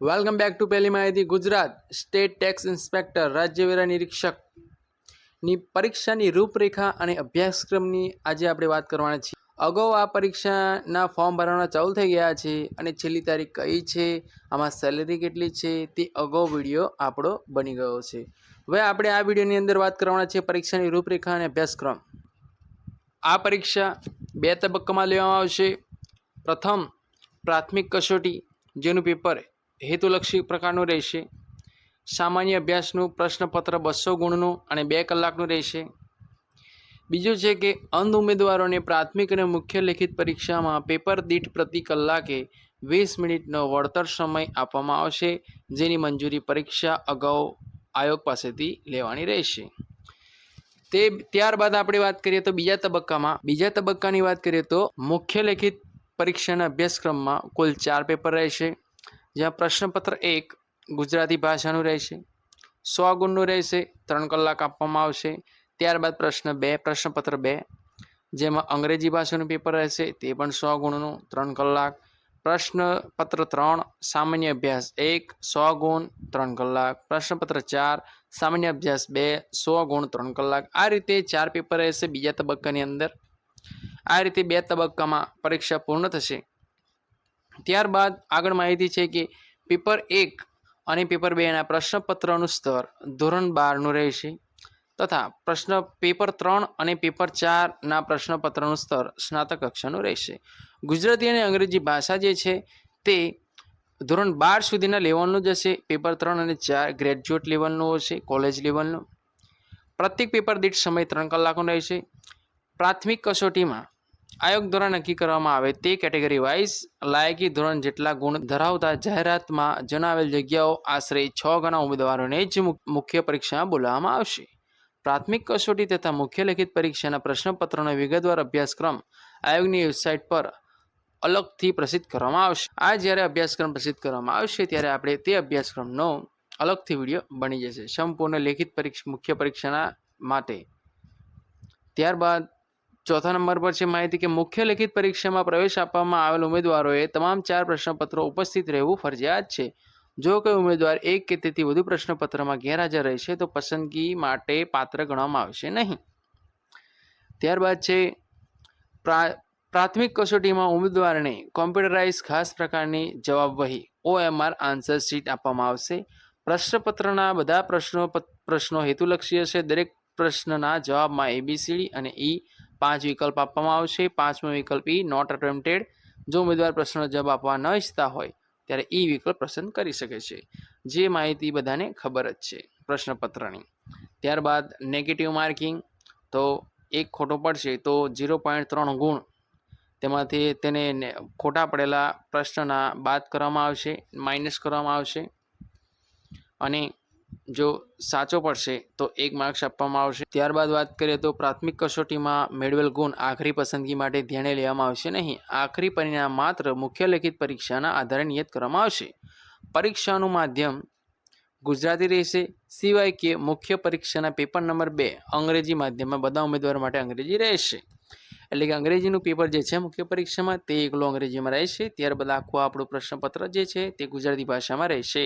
Welcome back to પહેલી માહિતી Gujarat state tax inspector રાજ્ય વેરા નિરીક્ષકની પરીક્ષાની રૂપરેખા અને અભ્યાસક્રમની આજે આપણે વાત કરવાના છીએ. અગાઉ આ પરીક્ષાના ફોર્મ ભરવાના ચાલુ થઈ ગયા છે અને છેલ્લી તારીખ કઈ છે, આમાં સેલેરી કેટલી છે, તે અગાઉ વીડિયો આપણો બની ગયો છે. હવે આપણે આ વિડીયોની અંદર વાત કરવાના છે પરીક્ષાની રૂપરેખા અને અભ્યાસક્રમ. આ પરીક્ષા બે તબક્કામાં લેવામાં આવશે. પ્રથમ, પ્રાથમિક કસોટી, જેનું પેપર હેતુલક્ષી પ્રકારનું રહેશે. સામાન્ય અભ્યાસનું પ્રશ્નપત્ર બસો ગુણનું અને બે કલાકનું રહેશે. બીજું છે કે, અંધ ઉમેદવારોને પ્રાથમિક અને મુખ્ય લેખિત પરીક્ષામાં પેપર દીઠ પ્રતિ કલાકે વીસ મિનિટનો વળતર સમય આપવામાં આવશે, જેની મંજૂરી પરીક્ષા અગાઉ આયોગ પાસેથી લેવાની રહેશે. તે ત્યારબાદ આપણે વાત કરીએ તો બીજા તબક્કામાં. બીજા તબક્કાની વાત કરીએ તો મુખ્ય લેખિત પરીક્ષાના અભ્યાસક્રમમાં કુલ ચાર પેપર રહેશે. જ્યાં પ્રશ્નપત્ર એક ગુજરાતી ભાષાનું રહેશે, સો ગુણનું રહેશે, ત્રણ કલાક આપવામાં આવશે, ત્યારબાદ પ્રશ્ન બે, પ્રશ્નપત્ર બે, જેમાં અંગ્રેજી ભાષાનું પેપર રહેશે, તે પણ સો ગુણનું, ત્રણ કલાક. પ્રશ્નપત્ર ત્રણ, સામાન્ય અભ્યાસ એક, સો ગુણ, ત્રણ કલાક. પ્રશ્નપત્ર ચાર, સામાન્ય અભ્યાસ બે, સો ગુણ, ત્રણ કલાક. આ રીતે ચાર પેપર રહેશે બીજા તબક્કાની અંદર. આ રીતે બે તબક્કામાં પરીક્ષા પૂર્ણ થશે. ત્યારબાદ આગળ માહિતી છે કે પેપર એક અને પેપર બેના પ્રશ્નપત્રનું સ્તર ધોરણ બારનું રહેશે. તથા પ્રશ્ન પેપર ત્રણ અને પેપર ચારના પ્રશ્નપત્રનું સ્તર સ્નાતક કક્ષાનું રહેશે. ગુજરાતી અને અંગ્રેજી ભાષા જે છે તે ધોરણ બાર સુધીના લેવલનું જ હશે. પેપર ત્રણ અને ચાર ગ્રેજ્યુએટ લેવલનું હશે, કોલેજ લેવલનું. પ્રત્યેક પેપર દીઠ સમય ત્રણ કલાકનો રહેશે. પ્રાથમિક કસોટીમાં આયોગ દ્વારા નક્કી કરવામાં આવે તે કેટેગરી વાઇઝ લાયકી ધોરણ જેટલા ગુણ ધરાવતા જાહેરાતમાં જણાવેલ જગ્યાઓ આશરે છ ગણા ઉમેદવારોને જ મુખ્ય પરીક્ષામાં બોલાવવામાં આવશે. પ્રાથમિક કસોટી તથા મુખ્ય લેખિત પરીક્ષાના પ્રશ્નપત્રોનો વિગતવાર અભ્યાસક્રમ આયોગની વેબસાઇટ પર અલગથી પ્રસિદ્ધ કરવામાં આવશે. આ જ્યારે અભ્યાસક્રમ પ્રસિદ્ધ કરવામાં આવશે ત્યારે આપણે તે અભ્યાસક્રમનો અલગથી વીડિયો બની જશે. સંપૂર્ણ લેખિત પરીક્ષા, મુખ્ય પરીક્ષાના માટે. ત્યારબાદ ચોથા નંબર પર છે માહિતી કે મુખ્ય લેખિત પરીક્ષામાં પ્રવેશ આપવામાં આવેલ ઉમેદવારોએ તમામ ચાર પ્રશ્નપત્રો ઉપસ્થિત રહેવું ફરજિયાત છે. જો કોઈ ઉમેદવાર એક કે તેથી વધુ પ્રશ્નપત્રમાં ગેરહાજર રહેશે તો પસંદગી માટે પાત્ર ગણવામાં આવશે નહીં. ત્યારબાદ છે, પ્રા- પ્રાથમિક કસોટીમાં ઉમેદવારને કોમ્પ્યુટરાઇઝ ખાસ પ્રકારની જવાબ વહી ઓએમઆર આન્સર શીટ આપવામાં આવશે. પ્રશ્નપત્રના બધા પ્રશ્નો પ્રશ્નો હેતુલક્ષી હશે. દરેક પ્રશ્નના જવાબમાં એબીસીડી અને ઈ પાંચ વિકલ્પ આપવામાં આવશે. પાંચમો વિકલ્પ ઈ નોટ અટેમ્પ્ટેડ જો ઉમેદવાર પ્રશ્નનો જવાબ આપવા ન ઈચ્છતા હોય, ત્યારે ઈ વિકલ્પ પસંદ કરી શકે છે. જે માહિતી બધાને ખબર જ છે, પ્રશ્નપત્રની. ત્યારબાદ નેગેટિવ માર્કિંગ તો એક ખોટો પડશે, તો ઝીરો પોઈન્ટ ત્રણ ગુણ. તેમાંથી તેને ખોટા પડેલા પ્રશ્નના બાદ કરવામાં આવશે માઇનસ કરવામાં આવશે. અને જો સાચો પડશે તો એક માર્ક્સ આપવામાં આવશે. ત્યારબાદ વાત કરીએ તો પ્રાથમિક કસોટીમાં મેળવેલ ગુણ આખરી પસંદગી માટે ધ્યાને લેવામાં આવશે નહીં. આખરી પરિણામ માત્ર મુખ્ય લેખિત પરીક્ષાના આધારે નિયત કરવામાં આવશે. પરીક્ષાનું માધ્યમ ગુજરાતી રહેશે. સિવાય કે મુખ્ય પરીક્ષાના પેપર નંબર બે અંગ્રેજી માધ્યમમાં બધા ઉમેદવારો માટે અંગ્રેજી રહેશે. એટલે કે અંગ્રેજીનું પેપર જે છે મુખ્ય પરીક્ષામાં તે એકલું અંગ્રેજીમાં રહેશે. ત્યારબાદ આખું આપણું પ્રશ્નપત્ર જે છે તે ગુજરાતી ભાષામાં રહેશે.